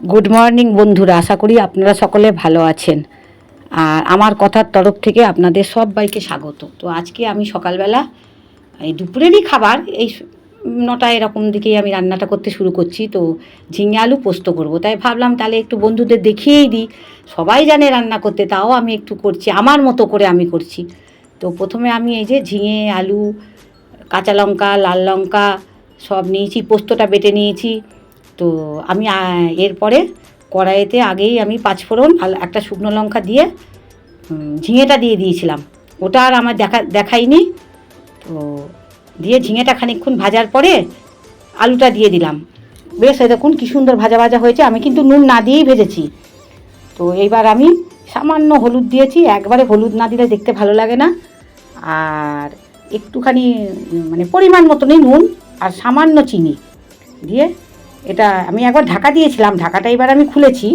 Good morning বন্ধুরা। আশা করি আপনারা সকলে ভালো আছেন। আর আমার কথার তরফ থেকে আপনাদের সবাইকে স্বাগত। তো আজকে আমি সকালবেলা এই দুপুরেরই খাবার, এই নটা এরকম দিকেই আমি রান্নাটা করতে শুরু করছি। তো ঝিঙে আলু পোস্ত করব। তাই ভাবলাম তাহলে একটু বন্ধুদের দেখিয়েই দিই। সবাই জানে রান্না করতে, তাও আমি একটু করছি। আমার মতো করে আমি করছি। তো প্রথমে আমি এই যে ঝিঙে আলু, কাঁচা লঙ্কা, লাল লঙ্কা সব নিয়েছি, পোস্তটা বেটে নিয়েছি। তো আমি এরপরে কড়াইতে আগেই আমি পাঁচফোড়ন আর একটা শুকনো লঙ্কা দিয়ে ঝিঙেটা দিয়ে দিয়েছিলাম। ওটা আর আমার দেখা, দেখাইনি। তো দিয়ে ঝিঙেটা খানিকক্ষণ ভাজার পরে আলুটা দিয়ে দিলাম। বেশ দেখুন কী সুন্দর ভাজা ভাজা হয়েছে। আমি কিন্তু নুন না দিয়েই ভেজেছি। তো এইবার আমি সামান্য হলুদ দিয়েছি। একবারে হলুদ না দিলে দেখতে ভালো লাগে না। আর একটুখানি মানে পরিমাণ মতনই নুন আর সামান্য চিনি দিয়ে এটা আমি একবার ঢাকা দিয়েছিলাম, ঢাকাটা এবার আমি খুলেছি।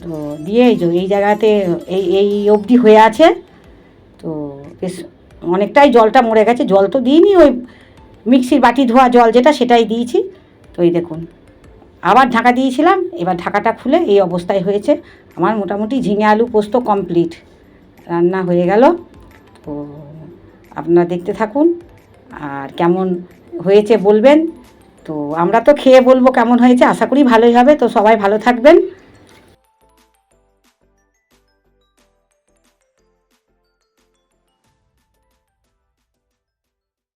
তো দিয়ে এই যে এই জায়গাতে এই এই অবধি হয়ে আছে। তো বেশ অনেকটাই জলটা মরে গেছে, জল তো দিইনি, ওই মিক্সির বাটি ধোয়া জল যেটা সেটাই দিয়েছি। তো এই দেখুন, আবার ঢাকা দিয়েছিলাম, এবার ঢাকাটা খুলে এই অবস্থায় হয়েছে। আমার মোটামুটি ঝিঙে আলু পোস্ত কমপ্লিট। রান্না হয়ে গেল। তো আপনারা দেখতে থাকুন, আর কেমন হয়েছে বলবেন। তো আমরা তো খেয়ে বলব কেমন হয়েছে? আশা করি ভালোই হবে। তো সবাই ভালো থাকবেন।